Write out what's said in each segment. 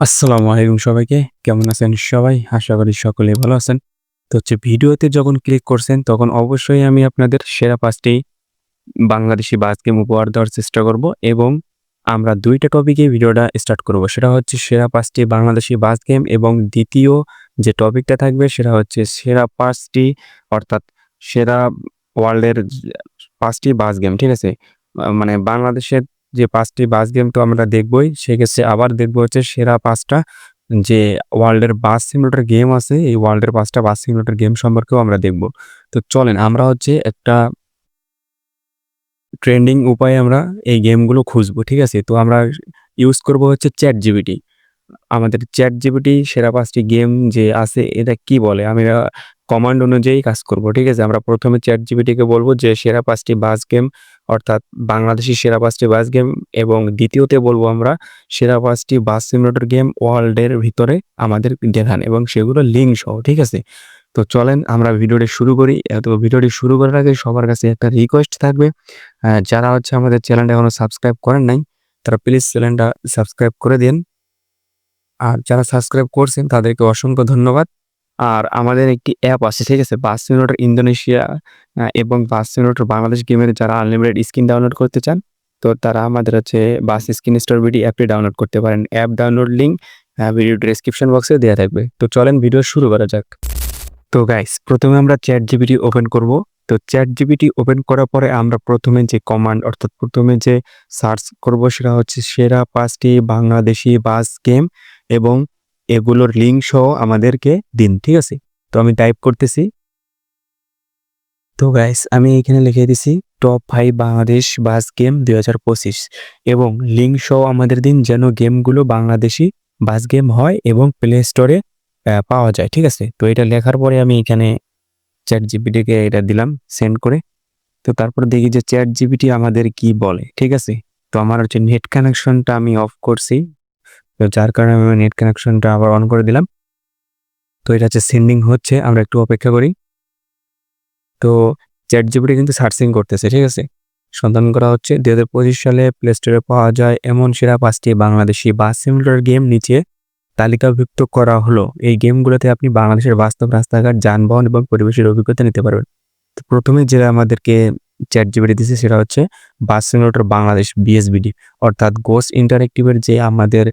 আসসালামু আলাইকুম সবাইকে। কেমন আছেন সবাই? আশা করি সকলেই ভালো আছেন। তো হচ্ছে ভিডিওতে যখন ক্লিক করছেন, তখন অবশ্যই আমি আপনাদের সেরা পাঁচটি বাংলাদেশি বাস গেম উপহার দেওয়ার চেষ্টা করব এবং আমরা দুইটা টপিকে ভিডিওটা স্টার্ট করব। সেটা হচ্ছে সেরা পাঁচটি বাংলাদেশি বাস গেম এবং দ্বিতীয় যে টপিকটা থাকবে, সেটা হচ্ছে সেরা পাঁচটি অর্থাৎ সেরা ওয়ার্ল্ডের পাঁচটি বাস গেম ঠিক আছে? মানে বাংলাদেশের যে পাঁচটি বাস গেম তো আমরা দেখবই, সেক্ষেত্রে আবার দেখব হচ্ছে সেরা পাঁচটা। যে ওয়ার্ল্ডের বাস সিমুলেটর গেম আছে, এই ওয়ার্ল্ডের পাঁচটা বাস সিমুলেটর গেম সম্পর্কেও আমরা দেখব। তো চলেন, আমরা হচ্ছে একটা ট্রেন্ডিং উপায়ে আমরা এই গেমগুলো খুঁজবো, ঠিক আছে? তো আমরা ইউজ করব হচ্ছে চ্যাট জিবিটি আমাদের চ্যাট জিবিটি সেরা পাঁচটি গেম যে আছে, এটা কি বলে? আমি কমান্ড অনুযায়ী কাজ করব, ঠিক আছে? আমরা প্রথমে চ্যাট জিবিটিকে বলব যে সেরা পাঁচটি বাস গেম অর্থাৎ বাংলাদেশি সেরা পাঁচটি বাস গেম এবং দ্বিতীয়তে বলব আমরা সেরা পাঁচটি বাস সিমুলেটর গেম ওয়ার্ল্ডের ভিতরে আমাদের দেখান এবং সেগুলো লিঙ্ক সহ, ঠিক আছে? তো চলেন আমরা ভিডিওটি শুরু করি। তো ভিডিওটি শুরু করার আগে সবার কাছে একটা রিকোয়েস্ট থাকবে। যারা হচ্ছে আমাদের চ্যানেলটা এখনও সাবস্ক্রাইব করেন নাই, তারা প্লিজ চ্যানেলটা সাবস্ক্রাইব করে দিন। আর যারা সাবস্ক্রাইব করছেন, তাদেরকে অসংখ্য ধন্যবাদ। আর আমাদের একটি অ্যাপ আছে, ঠিক আছে? বাস সিমুলেটর ইন্দোনেশিয়া এবং বাস সিমুলেটর বাংলাদেশ গেমের যারা আনলিমিটেড স্ক্রিন ডাউনলোড করতে চান, তো তারা আমাদের হচ্ছে বাস স্ক্রিন স্টোর বিডি অ্যাপটি ডাউনলোড করতে পারেন। App download link video description বক্সে দেওয়া থাকবে। তো চলেন ভিডিও শুরু করা যাক। তো গাইস প্রথমে আমরা চ্যাট জিবিটি ওপেন করব। তো চ্যাট জিবিটি ওপেন করার পরে আমরা প্রথমে যে কমান্ড অর্থাৎ প্রথমে যে সার্চ করব, সেটা হচ্ছে সেরা পাঁচটি বাংলাদেশি বাস গেম এবং এগুলোর লিঙ্ক সহ আমাদেরকে দিন, ঠিক আছে? তো আমি টাইপ করতেছি। তো গাইস আমি এখানে লিখে দিছি top five Bangladesh bus game দুই হাজার পঁচিশ। এবং লিঙ্ক সহ আমাদের দিন যেন গেমগুলো বাংলাদেশি বাস গেম হয় এবং প্লে স্টোরে পাওয়া যায়, ঠিক আছে? তো এটা লেখার পরে আমি এখানে চ্যাট জিপিটিকে এটা দিলাম সেন্ড করে। তো তারপর দেখি যে চ্যাট জিপিটি আমাদের কি বলে, ঠিক আছে? তো আমার হচ্ছে নেট কানেকশনটা আমি অফ করছি। তো যার কারণে আমি নেট কানেকশনটা আবার অন করে দিলাম। তো এটা হচ্ছে সেন্ডিং হচ্ছে, আমরা একটু অপেক্ষা করি। তো চ্যাট জিপিটি কিন্তু সার্চিং করতেছে, ঠিক আছে? সন্ধান করা হচ্ছে, দুই হাজার পঁচিশ সালে প্লে স্টোরে পাওয়া যায় এমন সেরা পাঁচটি বাংলাদেশি বাস সিমুলেটর গেম নিচে তালিকাভুক্ত করা হলো। এই গেমগুলোতে আপনি বাংলাদেশের বাস্তব রাস্তাঘাট, যানবাহন এবং পরিবেশের অভিজ্ঞতা নিতে পারবেন। তো প্রথমে যেটা আমাদেরকে চ্যাট জিবিটি দিছে, সেটা হচ্ছে বাস সিমুলেটর বাংলাদেশ বিএসবিডি অর্থাৎ গোস্ট ইন্টারেক্টিভের যে আমাদের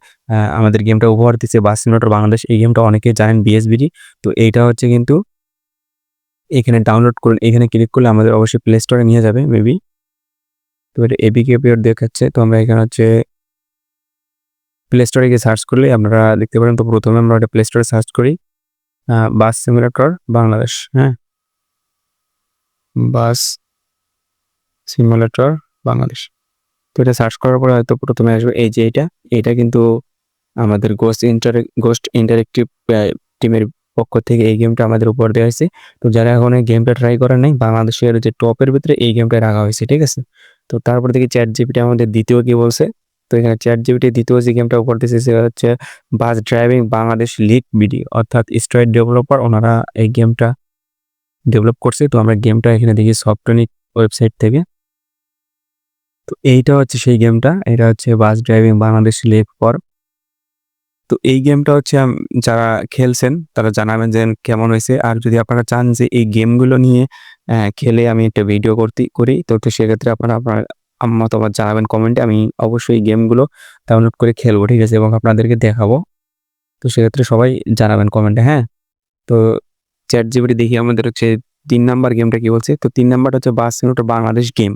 আমাদের গেমটা উপহার দিচ্ছে বাস সিমুলেটর বাংলাদেশ, এই গেমটা অনেকে জানেন বিএসবিডি তো এইটা হচ্ছে কিন্তু এখানে ডাউনলোড করুন, এখানে ক্লিক করলে আমাদের অবশ্যই প্লে স্টোরে নিয়ে যাবে মেবি তো এটা এবিকে পিওর দেখাচ্ছে, তো আমরা এখানে হচ্ছে প্লে স্টোরে গিয়ে সার্চ করলে আপনারা দেখতে পারেন, তো প্রথমে আমরা একটা প্লে স্টোরে সার্চ করি বাস সিমুলেটর বাংলাদেশ হ্যাঁ। বাস সিমুলেটর বাংলাদেশ তো এটা সার্চ করার পরে হয়তো প্রথমে আসবে এই যে এটা। এটা কিন্তু আমাদের গোস্ট ইন্টার গোস্ট ইন্টারেক্টিভ টিমের পক্ষ থেকে এই গেমটা আমাদের উপর দেওয়া হয়েছে। তো যারা এখন এই গেমটা ট্রাই করেন নাই, বাংলাদেশের যে টপের ভিতরে এই গেমটা রাখা হয়েছে, ঠিক আছে? তো তারপর দেখি চ্যাট জিপিটি আমাদের দ্বিতীয় কি বলছে? তো এখানে চ্যাট জিপিটি দ্বিতীয় যে গেমটা উপর দিয়েছে, সেটা হচ্ছে bus driving Bangladesh league BD অর্থাৎ স্ট্রয়েড ডেভেলপার ওনারা এই গেমটা ডেভেলপ করছে। তো আমরা গেমটা এখানে দেখি সফটনিক ওয়েবসাইট থেকে। তো এইটা হচ্ছে সেই গেমটা। এটা হচ্ছে bus driving Bangladesh league for তো এই গেমটা হচ্ছে যারা খেলছেন, তারা জানাবেন যে কেমন হয়েছে। আর যদি আপনারা চান যে এই গেমগুলো নিয়ে খেলে আমি একটা ভিডিও করতে, করি, তো সেক্ষেত্রে আপনারা আপনার মতামত জানাবেন কমেন্টে। আমি অবশ্যই এই গেমগুলো ডাউনলোড করে খেলব, ঠিক আছে? এবং আপনাদেরকে দেখাবো। তো সেক্ষেত্রে সবাই জানাবেন কমেন্টে হ্যাঁ? তো চ্যাট জিবিটি দেখি, আমাদের হচ্ছে তিন নাম্বার গেমটা কি বলছে? তো তিন নাম্বারটা হচ্ছে বাস বাংলাদেশ গেম।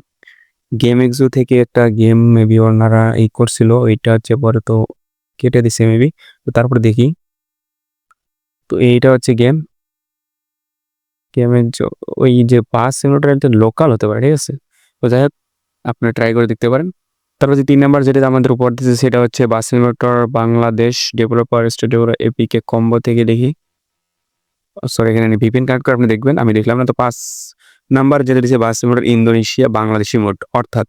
গেম এক্সো থেকে একটা গেম মেবি ওনারা এই করছিল, ওইটা হচ্ছে পরে তো কেটে দিছে মেবি তো তারপরে দেখি। তো এইটা হচ্ছে গেম গেমের ওই যে বাস সিমুলেটর একটা লোকাল হতে পারে, ঠিক আছে? তো যাই হোক, আপনারা ট্রাই করে দেখতে পারেন। তারপর যে তিন নাম্বার যেটা আমাদের উপর দিচ্ছে সেটা হচ্ছে bus simulator Bangladesh developer studio APK combo থেকে দেখি। সরি এখানে ভিপিএন কানেক্ট করে আপনি দেখবেন, আমি দেখলাম না তো পাঁচ নাম্বার যেটা দিচ্ছে বাস সিমুলেটর ইন্দোনেশিয়া, বাংলাদেশি মোট অর্থাৎ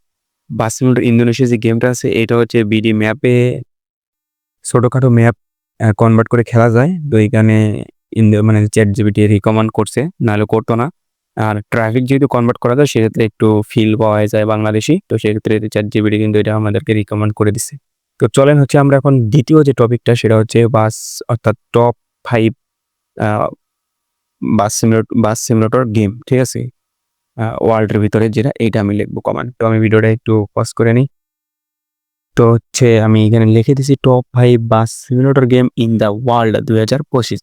বাস সিমুলেটর ইন্দোনেশিয়া যে গেমটা আছে, এটা হচ্ছে বিডি ম্যাপে ছোটোখাটো ম্যাপ কনভার্ট করে খেলা যায়। তো এখানে ইন্দো মানে চ্যাট জিবিটি রিকমেন্ড করছে, নাহলে করতো না। আর ট্রাফিক যেহেতু কনভার্ট করা যায়, সেক্ষেত্রে একটু ফিল পাওয়া যায় বাংলাদেশি। তো সেক্ষেত্রে চ্যাট জিবিটি কিন্তু এটা আমাদেরকে রিকমেন্ড করে দিছে। তো চলেন হচ্ছে আমরা এখন দ্বিতীয় যে টপিকটা সেটা হচ্ছে বাস, অর্থাৎ top five bus simulator bus simulator game ঠিক আছে? ওয়ার্ল্ডের ভিতরে যেটা, এইটা আমি লিখব কমান তো আমি ভিডিওটা একটু পজ করে নিই। তো হচ্ছে আমি এখানে লিখে দিছি top five bus simulator game in the world দুই হাজার পঁচিশ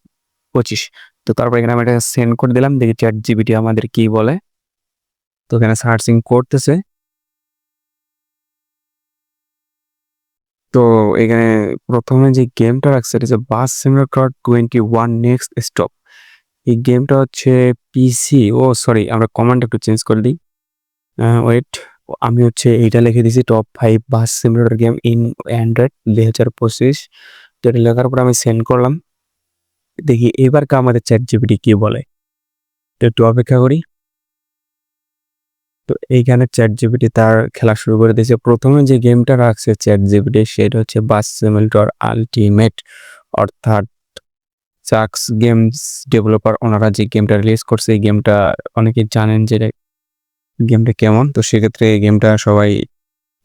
পঁচিশ। তো তারপর এখানে আমি এটা সেন্ড করে দিলাম, দেখি চ্যাট জিবিটি আমাদের কি বলে। তো এখানে সার্চিং করতেছে। তো এখানে প্রথমে যে গেমটা রাখছে, এটা হচ্ছে bus simulator twenty one next stop এই গেমটা হচ্ছে পিসি ও সরি আমরা কমান্ড একটু চেঞ্জ করে দিই। ওয়েট আমি হচ্ছে এইটা লিখে দিয়েছি top five bus simulator game in android দুই হাজার পঁচিশ। তো এটা লেখার পর আমি সেন্ড করলাম। দেখি এবারকে আমাদের চ্যাট জিবিটি কি বলে। তো একটু অপেক্ষা করি। তো এইখানে চ্যাট জিবিটি তার খেলা শুরু করে দিয়েছে। প্রথমে যে গেমটা রাখছে চ্যাট জিবিটি সেটা হচ্ছে বাস সিমুলেটর আলটিমেট অর্থাৎ চাক্স গেমস ডেভেলপার ওনারা যে গেমটা রিলিজ করছে, এই গেমটা অনেকেই জানেন যে গেমটা কেমন। তো সেক্ষেত্রে এই গেমটা সবাই,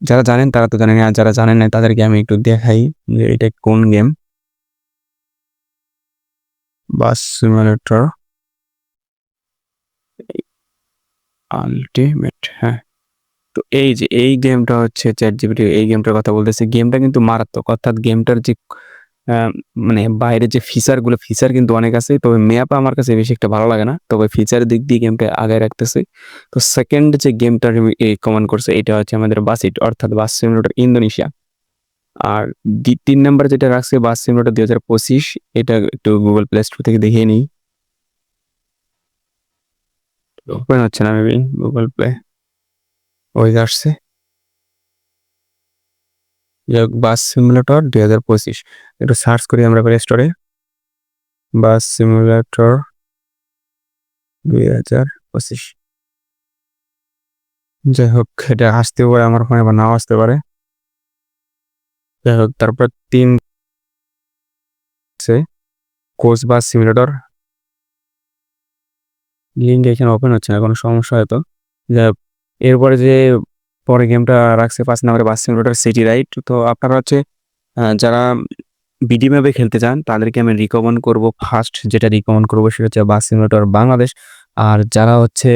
যারা জানেন তারা তো জানেন, আর যারা জানেন না তাদেরকে আমি একটু দেখাই যে এটা কোন গেম। বাস সিমুলেটর। আলটিমেট হ্যাঁ। তো এই যে, এই গেমটা হচ্ছে চ্যাট জিপিটি, এই গেমটার কথা বলতেছে। গেমটা কিন্তু মারাত্মক, অর্থাৎ গেমটার যে মানে বাইরে যে ফিচারগুলো ফিচার কিন্তু অনেক আছে। তবে ম্যাপ আমার কাছে বেশি একটা ভালো লাগে না। তবে ফিচারের দিক দিয়ে গেমটা আগায় রাখতেছে। তো সেকেন্ড যে গেমটা কমেন্ট করছে, এটা হচ্ছে আমাদের বাসিট অর্থাৎ বাস সিমুলেটর ইন্দোনেশিয়া আর তিন নাম্বার যেটা রাখছে বাস সিমুলেটর দুই হাজার পঁচিশ, এটা একটু গুগল প্লে স্টোর থেকে দেখিয়ে নিই। ওপেন হচ্ছে না মেবি গুগল প্লে ওই আসছে। বাস সিমুলেটর দুই হাজার পঁচিশ। একটু সার্চ করি আমরা প্লে স্টোরে বাস সিমুলেটর দুই হাজার পঁচিশ। যাই হোক এটা আসতে পারে আমার ফোনে আবার নাও আসতে পারে। যাই হোক তারপর তিন কোচ বাস সিমুলেটর লিঙ্ক এখানে ওপেন হচ্ছে না কোনো সমস্যা হয়তো। যাই হোক, এরপরে যে পরে গেমটা রাখছে পাঁচ নম্বরে বাস সিমুলেটর সিটি রাইড তো আপনারা হচ্ছে যারা বিডি ম্যাপে খেলতে চান, তাদেরকে আমি রিকমেন্ড করব ফার্স্ট, যেটা রিকমেন্ড করব সেটা হচ্ছে বাস সিমুলেটর বাংলাদেশ। আর যারা হচ্ছে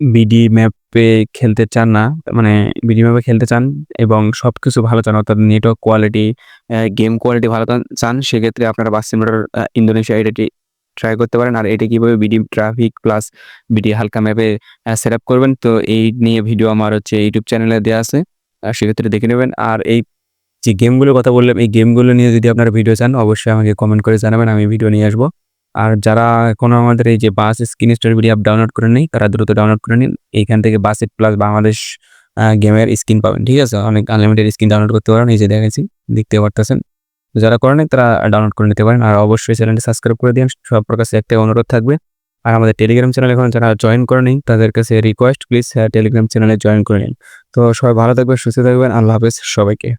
বিডি ম্যাপে খেলতে চান না মানে বিডি ম্যাপে খেলতে চান এবং সব কিছু ভালো চান, অর্থাৎ নেটওয়ার্ক কোয়ালিটি গেম কোয়ালিটি ভালো চান- সেক্ষেত্রে আপনারা বাস সিমুলেটর ইন্দোনেশিয়া এটি ট্রাই করতে পারেন। আর এটা কীভাবে বিডি ট্রাফিক প্লাস বিডি হালকা ম্যাপে সেট আপ করবেন, তো এই নিয়ে ভিডিও আমার হচ্ছে ইউটিউব চ্যানেলে দেওয়া আছে। আর সেক্ষেত্রে দেখে নেবেন। আর এই যে গেমগুলোর কথা বললাম, এই গেমগুলো নিয়ে যদি আপনারা ভিডিও চান, অবশ্যই আমাকে কমেন্ট করে জানাবেন, আমি ভিডিও নিয়ে আসব। আর যারা এখনও আমাদের এই যে bus screen store video app download করে নেই, তারা দ্রুত ডাউনলোড করে নিন। এইখান থেকে বাসেট প্লাস বাংলাদেশ গেমের স্ক্রিন পাবেন, ঠিক আছে? অনেক আনলিমিটেড স্ক্রিন ডাউনলোড করতে পারেন, এই যে দেখেছি দেখতে পারতেছেন। যারা করে করেন তারা ডাউনলোড করে নিতে পারেন। আর অবশ্যই চ্যানেলটি সাবস্ক্রাইব করে দিন। সব প্রকাশে একটাই অনুরোধ থাকবে। আর আমাদের টেলিগ্রাম চ্যানেল এখন যারা জয়েন করে নিন তাদের কাছে রিকোয়েস্ট প্লিজ টেলিগ্রাম চ্যানেলে জয়েন করে নিন। তো সবাই ভালো থাকবেন, সুস্থ থাকবেন। আল্লাহ হাফেজ সবাইকে।